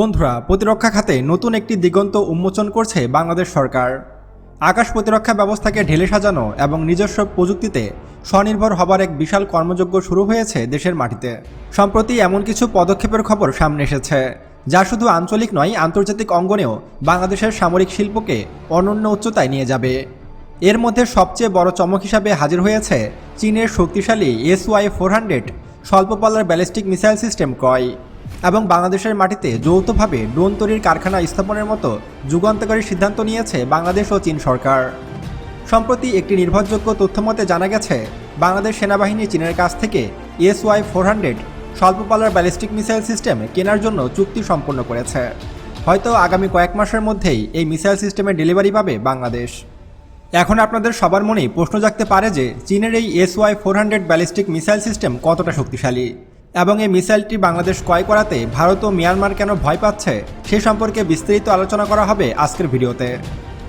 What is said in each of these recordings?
বন্ধুরা, প্রতিরক্ষা খাতে নতুন একটি দিগন্ত উন্মোচন করছে বাংলাদেশ সরকার। আকাশ প্রতিরক্ষা ব্যবস্থাকে ঢেলে সাজানো এবং নিজস্ব প্রযুক্তিতে স্বনির্ভর হবার এক বিশাল কর্মযজ্ঞ শুরু হয়েছে দেশের মাটিতে। সম্প্রতি এমন কিছু পদক্ষেপের খবর সামনে এসেছে, যা শুধু আঞ্চলিক নয়, আন্তর্জাতিক অঙ্গনেও বাংলাদেশের সামরিক শিল্পকে অনন্য উচ্চতায় নিয়ে যাবে। এর মধ্যে সবচেয়ে বড় চমক হিসাবে হাজির হয়েছে চীনের শক্তিশালী এস ওয়াই ফোর হান্ড্রেড স্বল্পপাল্লার ব্যালিস্টিক মিসাইল সিস্টেম ক্রয়। এবং বাংলাদেশের মাটিতে যৌথভাবে ড্রোন তৈরির কারখানা স্থাপনের মতো যুগান্তকারী সিদ্ধান্ত নিয়েছে বাংলাদেশ ও চীন সরকার। সম্প্রতি একটি নির্ভরযোগ্য তথ্যমতে জানা গেছে, বাংলাদেশ সেনাবাহিনী চীনের কাছ থেকে এস ওয়াই ফোর হান্ড্রেড স্বল্পপালার ব্যালিস্টিক মিসাইল সিস্টেম কেনার জন্য চুক্তি সম্পন্ন করেছে। হয়তো আগামী কয়েক মাসের মধ্যেই এই মিসাইল সিস্টেমের ডেলিভারি পাবে বাংলাদেশ। এখন আপনাদের সবার মনেই প্রশ্ন জাগতে পারে যে, চীনের এই S Y four hundred ballistic missile system কতটা শক্তিশালী? এবং এই মিসাইলটি বাংলাদেশ ক্রয় করাতে ভারত ও মিয়ানমার কেন ভয় পাচ্ছে, সে সম্পর্কে বিস্তারিত আলোচনা করা হবে আজকের ভিডিওতে।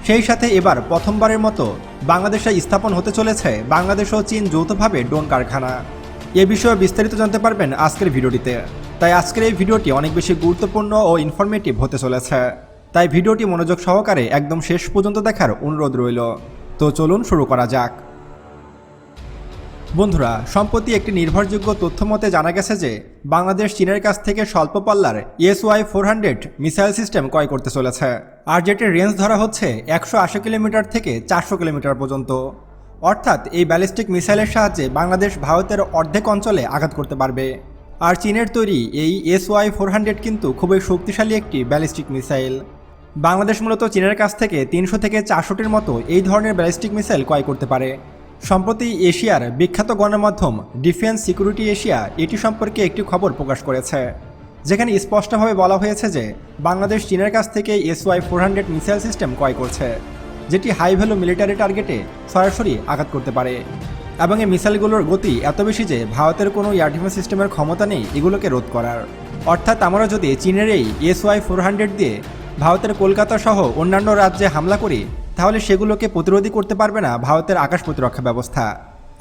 সেই সাথে এবার প্রথমবারের মতো বাংলাদেশে স্থাপন হতে চলেছে বাংলাদেশ ও চীন যৌথভাবে ড্রোন কারখানা। এ বিষয়ে বিস্তারিত জানতে পারবেন আজকের ভিডিওটিতে। তাই আজকের এই ভিডিওটি অনেক বেশি গুরুত্বপূর্ণ ও ইনফরমেটিভ হতে চলেছে। তাই ভিডিওটি মনোযোগ সহকারে একদম শেষ পর্যন্ত দেখার অনুরোধ রইল। তো চলুন শুরু করা যাক। বন্ধুরা, সম্প্রতি একটি নির্ভরযোগ্য তথ্য মতে জানা গেছে যে বাংলাদেশ চীনের কাছ থেকে স্বল্প পাল্লার S Y four hundred missile system ক্রয় করতে চলেছে। আর যেটির রেঞ্জ ধরা হচ্ছে একশো আশি কিলোমিটার থেকে চারশো কিলোমিটার পর্যন্ত। অর্থাৎ এই ব্যালিস্টিক মিসাইলের সাহায্যে বাংলাদেশ ভারতের অর্ধেক অঞ্চলে আঘাত করতে পারবে। আর চীনের তৈরি এই এসওয়াই ফোর হান্ড্রেড কিন্তু খুবই শক্তিশালী একটি ব্যালিস্টিক মিসাইল। বাংলাদেশ মূলত চীনের কাছ থেকে তিনশো থেকে চারশোটির মতো এই ধরনের ব্যালিস্টিক মিসাইল ক্রয় করতে পারে। সম্প্রতি এশিয়ার বিখ্যাত গণমাধ্যম ডিফেন্স সিকিউরিটি এশিয়া এটি সম্পর্কে একটি খবর প্রকাশ করেছে, যেখানে স্পষ্টভাবে বলা হয়েছে যে বাংলাদেশ চীনের কাছ থেকে S Y four hundred missile system ক্রয় করছে, যেটি হাই ভ্যালু মিলিটারি টার্গেটে সরাসরি আঘাত করতে পারে, এবং এই মিসাইলগুলোর গতি এত বেশি যে ভারতের কোনো এয়ার ডিফেন্স সিস্টেমের ক্ষমতা নেই এগুলোকে রোধ করার। অর্থাৎ আমরা যদি চীনের এই এসওয়াই ফোর হান্ড্রেড দিয়ে ভারতের কলকাতা সহ অন্যান্য রাজ্যে হামলা করি তাহলে সেগুলোকে প্রতিরোধই করতে পারবে না ভারতের আকাশ প্রতিরক্ষা ব্যবস্থা।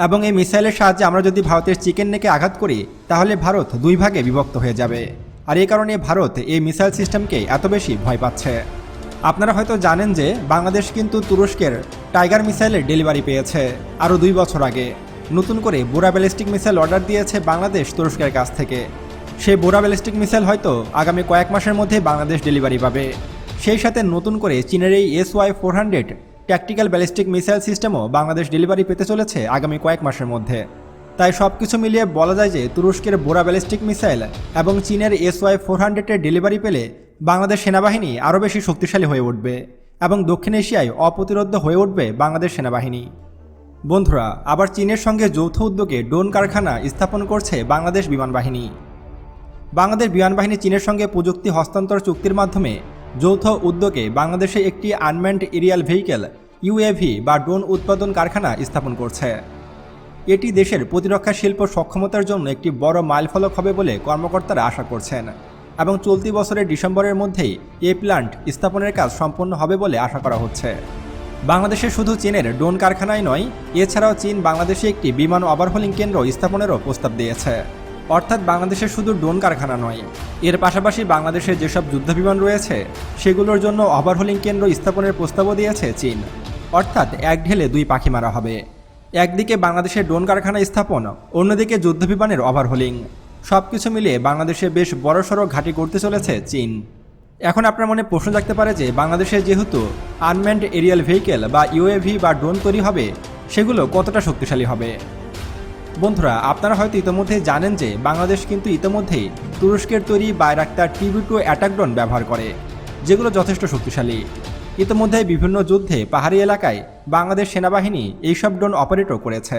এবং এই মিসাইলের সাহায্যে আমরা যদি ভারতের চিকেন নেকে আঘাত করি, তাহলে ভারত দুই ভাগে বিভক্ত হয়ে যাবে। আর এই কারণে ভারত এই মিসাইল সিস্টেমকে এত বেশি ভয় পাচ্ছে। আপনারা হয়তো জানেন যে বাংলাদেশ কিন্তু তুরস্কের টাইগার মিসাইলের ডেলিভারি পেয়েছে আরও দুই বছর আগে। নতুন করে বোরা ব্যালিস্টিক মিসাইল অর্ডার দিয়েছে বাংলাদেশ তুরস্কের কাছ থেকে। সেই বোরা ব্যালিস্টিক মিসাইল হয়তো আগামী কয়েক মাসের মধ্যে বাংলাদেশ ডেলিভারি পাবে। সেই সাথে নতুন করে চীনের এই S Y four hundred tactical ballistic missile সিস্টেমও Bangladesh delivery পেতে চলেছে আগামী কয়েক মাসের মধ্যে। তাই সব কিছু মিলিয়ে বলা যায় যে তুরস্কের বোরা ব্যালিস্টিক মিসাইল এবং চীনের এস ওয়াই ফোর হান্ড্রেডের ডেলিভারি পেলে বাংলাদেশ সেনাবাহিনী আরও বেশি শক্তিশালী হয়ে উঠবে এবং দক্ষিণ এশিয়ায় অপ্রতিরোধ হয়ে উঠবে বাংলাদেশ সেনাবাহিনী। বন্ধুরা, আবার চীনের সঙ্গে যৌথ উদ্যোগে ড্রোন কারখানা স্থাপন করছে বাংলাদেশ বিমান বাহিনী। বাংলাদেশ বিমান বাহিনী চীনের সঙ্গে প্রযুক্তি হস্তান্তর চুক্তির মাধ্যমে যৌথ উদ্যোগে বাংলাদেশে একটি আনম্যান্ড এরিয়াল ভেহিকেল, ইউএভি বা ড্রোন উৎপাদন কারখানা স্থাপন করছে। এটি দেশের প্রতিরক্ষা শিল্প সক্ষমতার জন্য একটি বড় মাইলফলক হবে বলে কর্মকর্তারা আশা করছেন এবং চলতি বছরের ডিসেম্বরের মধ্যেই এ প্ল্যান্ট স্থাপনের কাজ সম্পন্ন হবে বলে আশা করা হচ্ছে। বাংলাদেশে শুধু চীনের ড্রোন কারখানাই নয়, এছাড়াও চীন বাংলাদেশে একটি বিমান ওভারহোলিং কেন্দ্র স্থাপনেরও প্রস্তাব দিয়েছে। অর্থাৎ বাংলাদেশে শুধু ড্রোন কারখানা নয়, এর পাশাপাশি বাংলাদেশে যেসব যুদ্ধবিমান রয়েছে, সেগুলোর জন্য ওভারহোলিং কেন্দ্র স্থাপনের প্রস্তাবও দিয়েছে চীন। অর্থাৎ এক ঢেলে দুই পাখি মারা হবে। একদিকে বাংলাদেশের ড্রোন কারখানা স্থাপন, অন্যদিকে যুদ্ধবিমানের ওভারহোলিং সব কিছু মিলিয়ে বাংলাদেশে বেশ বড়সড় ঘাঁটি করতে চলেছে চীন। এখন আপনার মনে প্রশ্ন থাকতে পারে যে, বাংলাদেশে যেহেতু আনম্যান্ড এরিয়াল ভেহিকেল বা ইউএভি বা ড্রোন তৈরি হবে, সেগুলো কতটা শক্তিশালী হবে? বন্ধুরা, আপনারা হয়তো ইতিমধ্যে জানেন যে বাংলাদেশ কিন্তু ইতিমধ্যেই তুরস্কের তৈরি Bayraktar TV two attack drone ব্যবহার করে, যেগুলো যথেষ্ট শক্তিশালী। ইতিমধ্যে বিভিন্ন যুদ্ধে পাহাড়ি এলাকায় বাংলাদেশ সেনাবাহিনী এইসব ড্রোন অপারেটও করেছে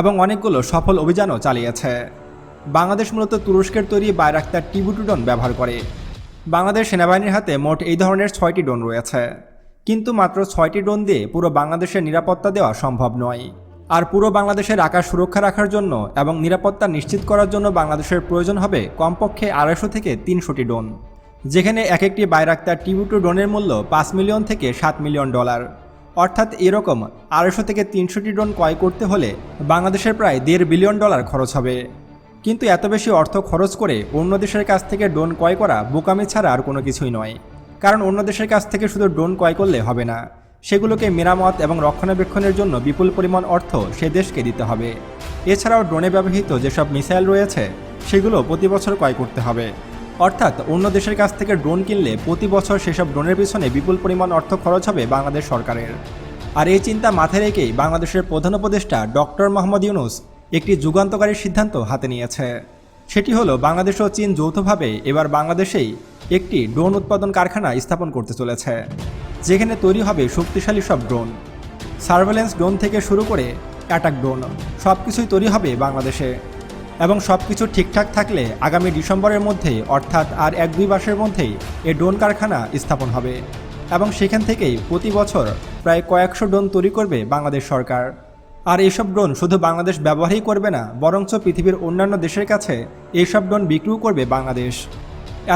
এবং অনেকগুলো সফল অভিযানও চালিয়েছে। বাংলাদেশ মূলত তুরস্কের তৈরি বাইরাক্তার টিভি টু ড্রোন ব্যবহার করে। বাংলাদেশ সেনাবাহিনীর হাতে মোট এই ধরনের ছয়টি ড্রোন রয়েছে, কিন্তু মাত্র ছয়টি ড্রোন দিয়ে পুরো বাংলাদেশের নিরাপত্তা দেওয়া সম্ভব নয়। আর পুরো বাংলাদেশের আকাশ সুরক্ষা রাখার জন্য এবং নিরাপত্তা নিশ্চিত করার জন্য বাংলাদেশের প্রয়োজন হবে কমপক্ষে আড়াইশো থেকে তিনশোটি ডোন যেখানে এক একটি বাইরাক্তার টিভি টু ড্রোনের মূল্য পাঁচ মিলিয়ন থেকে সাত মিলিয়ন ডলার। অর্থাৎ এরকম আড়াইশো থেকে তিনশোটি ড্রোন ক্রয় করতে হলে বাংলাদেশের প্রায় দেড় বিলিয়ন ডলার খরচ হবে। কিন্তু এত বেশি অর্থ খরচ করে অন্য দেশের কাছ থেকে ড্রোন ক্রয় করা বোকামি ছাড়া আর কোনো কিছুই নয়। কারণ অন্য দেশের কাছ থেকে শুধু ড্রোন ক্রয় করলে হবে না। সেগুলোকে মেরামত এবং রক্ষণাবেক্ষণের জন্য বিপুল পরিমাণ অর্থ সে দেশকে দিতে হবে। এছাড়াও ড্রোনে ব্যবহৃত যেসব মিসাইল রয়েছে, সেগুলো প্রতি বছর ক্রয় করতে হবে। অর্থাৎ অন্য দেশের কাছ থেকে ড্রোন কিনলে প্রতি বছর সেসব ড্রোনের পিছনে বিপুল পরিমাণ অর্থ খরচ হবে বাংলাদেশ সরকারের। আর এই চিন্তা মাথায় রেখেই বাংলাদেশের প্রধান উপদেষ্টা ডক্টর মোহাম্মদ ইউনুস একটি যুগান্তকারী সিদ্ধান্ত হাতে নিয়েছে। সেটি হলো বাংলাদেশ ও চীন যৌথভাবে এবার বাংলাদেশেই একটি ড্রোন উৎপাদন কারখানা স্থাপন করতে চলেছে। যেখানে তৈরি হবে শক্তিশালী সব ড্রোন। সার্ভেলেন্স ড্রোন থেকে শুরু করে অ্যাটাক ড্রোন সব কিছুই তৈরি হবে বাংলাদেশে। এবং সব কিছু ঠিকঠাক থাকলে আগামী ডিসেম্বরের মধ্যে, অর্থাৎ আর এক দুই মাসের মধ্যেই এই ড্রোন কারখানা স্থাপন হবে। এবং সেখান থেকেই প্রতি বছর প্রায় কয়েকশো ড্রোন তৈরি করবে বাংলাদেশ সরকার। আর এইসব ড্রোন শুধু বাংলাদেশ ব্যবহারই করবে না, বরঞ্চ পৃথিবীর অন্যান্য দেশের কাছে এইসব ড্রোন বিক্রিও করবে বাংলাদেশ।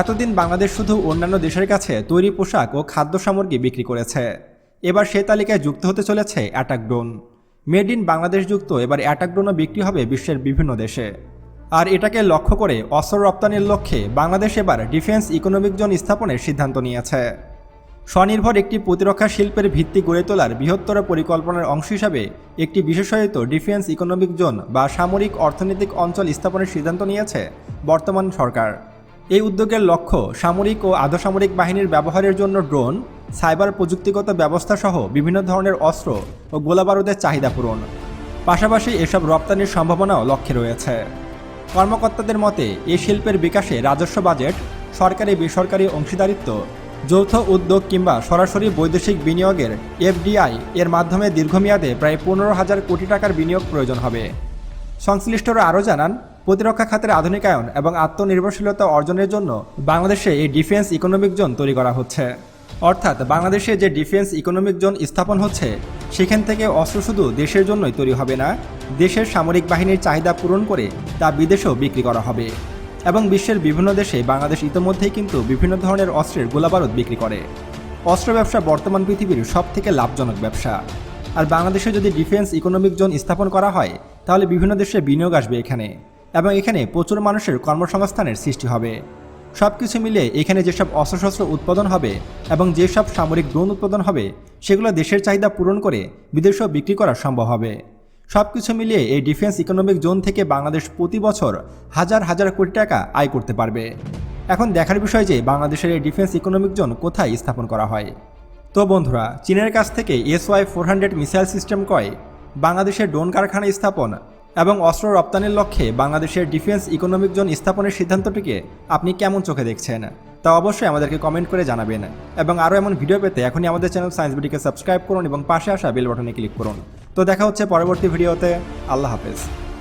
এতদিন বাংলাদেশ শুধু অন্যান্য দেশের কাছে তৈরি পোশাক ও খাদ্য সামগ্রী বিক্রি করেছে। এবার সে তালিকায় যুক্ত হতে চলেছে attack drone made in Bangladesh যুক্ত, এবার অ্যাটাক ড্রোনও বিক্রি হবে বিশ্বের বিভিন্ন দেশে। আর এটাকে লক্ষ্য করে অস্ত্র রপ্তানির লক্ষ্যে বাংলাদেশ এবার ডিফেন্স ইকোনমিক জোন স্থাপনের সিদ্ধান্ত নিয়েছে। স্বনির্ভর একটি প্রতিরক্ষা শিল্পের ভিত্তি গড়ে তোলার বৃহত্তর পরিকল্পনার অংশ হিসাবে একটি বিশেষায়িত ডিফেন্স ইকোনমিক জোন বা সামরিক অর্থনৈতিক অঞ্চল স্থাপনের সিদ্ধান্ত নিয়েছে বর্তমান সরকার। এই উদ্যোগের লক্ষ্য সামরিক ও আধসামরিক বাহিনীর ব্যবহারের জন্য ড্রোন, সাইবার প্রযুক্তিগত ব্যবস্থা সহ বিভিন্ন ধরনের অস্ত্র ও গোলাবারুদের চাহিদা পূরণ। পাশাপাশি এসব রপ্তানির সম্ভাবনাও লক্ষ্যে রয়েছে। কর্মকর্তাদের মতে, এই শিল্পের বিকাশে রাজস্ব বাজেট, সরকারি বেসরকারি অংশীদারিত্ব, যৌথ উদ্যোগ কিংবা সরাসরি বৈদেশিক বিনিয়োগের এফডিআই এর মাধ্যমে দীর্ঘমেয়াদে প্রায় পনেরো হাজার কোটি টাকার বিনিয়োগ প্রয়োজন হবে। সংশ্লিষ্টরা আরও জানান প্রতিরক্ষা খাতের আধুনিকায়ন এবং আত্মনির্ভরশীলতা অর্জনের জন্য বাংলাদেশে এই ডিফেন্স ইকোনমিক জোন তৈরি করা হচ্ছে। অর্থাৎ বাংলাদেশে যে ডিফেন্স ইকোনমিক জোন স্থাপন হচ্ছে, সেখান থেকে অস্ত্র শুধু দেশের জন্যই তৈরি হবে না, দেশের সামরিক বাহিনীর চাহিদা পূরণ করে তা বিদেশেও বিক্রি করা হবে। এবং বিশ্বের বিভিন্ন দেশে বাংলাদেশ ইতোমধ্যেই কিন্তু বিভিন্ন ধরনের অস্ত্রের গোলাবারুদ বিক্রি করে। অস্ত্র ব্যবসা বর্তমান পৃথিবীর সব থেকে লাভজনক ব্যবসা। আর বাংলাদেশে যদি ডিফেন্স ইকোনমিক জোন স্থাপন করা হয়, তাহলে বিভিন্ন দেশে বিনিয়োগ আসবে এখানে। এবং এখানে প্রচুর মানুষের কর্মসংস্থানের সৃষ্টি হবে। সব কিছু মিলে এখানে যেসব অস্ত্রশস্ত্র উৎপাদন হবে এবং যেসব সামরিক ড্রোন উৎপাদন হবে, সেগুলো দেশের চাহিদা পূরণ করে বিদেশেও বিক্রি করা সম্ভব হবে। সব কিছু মিলিয়ে এই ডিফেন্স ইকোনমিক জোন থেকে বাংলাদেশ প্রতি বছর হাজার হাজার কোটি টাকা আয় করতে পারবে। এখন দেখার বিষয় যে বাংলাদেশের এই ডিফেন্স ইকোনমিক জোন কোথায় স্থাপন করা হয়। তো বন্ধুরা, চীনের কাছ থেকে S Y four hundred missile system কয় বাংলাদেশের ড্রোন কারখানা স্থাপন এবং অস্ত্র রপ্তানির লক্ষ্যে বাংলাদেশের ডিফেন্স ইকোনমিক জোন স্থাপনের সিদ্ধান্তটিকে আপনি কেমন চোখে দেখছেন? তা অবশ্যই আমাদেরকে কমেন্ট করে জানাবেন। এবং আরও এমন ভিডিও পেতে এখনই আমাদের চ্যানেল সায়েন্স বিডিকে সাবস্ক্রাইব করুন এবং পাশে আসা বেল বাটনে ক্লিক করুন। তো দেখা হচ্ছে পরবর্তী ভিডিওতে। আল্লাহ হাফেজ।